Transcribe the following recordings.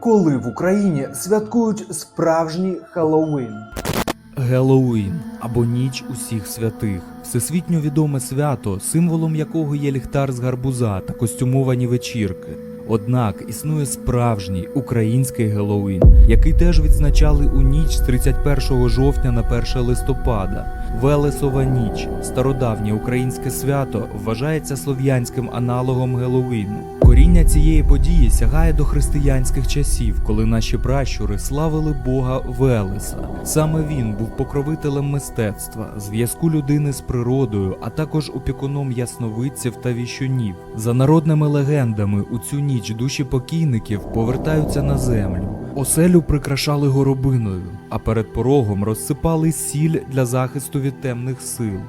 Коли в Україні святкують справжній Хеллоуін? Геловін або ніч усіх святих всесвітньо відоме свято, символом якого є ліхтар з гарбуза та костюмовані вечірки. Однак існує справжній український Геловін, який теж відзначали у ніч з 31 жовтня на 1 листопада. Велесова ніч, стародавнє українське свято, вважається слов'янським аналогом Геловіну. Коріння цієї події сягає до християнських часів, коли наші пращури славили Бога Велеса. Саме він був покровителем мистецтва, зв'язку людини з природою, а також опікуном ясновидців та віщунів. За народними легендами, у цю ніч душі покійників повертаються на землю. Оселю прикрашали горобиною, а перед порогом розсипали сіль для захисту від темних сил.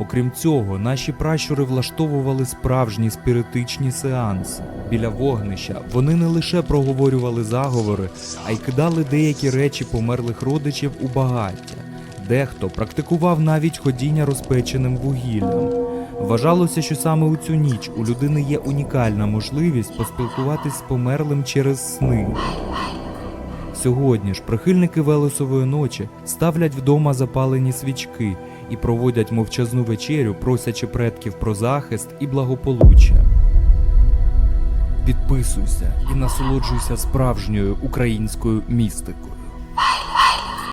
Окрім цього, наші пращури влаштовували справжні спіритичні сеанси. Біля вогнища вони не лише проговорювали заговори, а й кидали деякі речі померлих родичів у багаття. Дехто практикував навіть ходіння розпеченим вугіллям. Вважалося, що саме у цю ніч у людини є унікальна можливість поспілкуватись з померлим через сни. Сьогодні ж прихильники Велесової ночі ставлять вдома запалені свічки і проводять мовчазну вечерю, просячи предків про захист і благополуччя. Підписуйся і насолоджуйся справжньою українською містикою.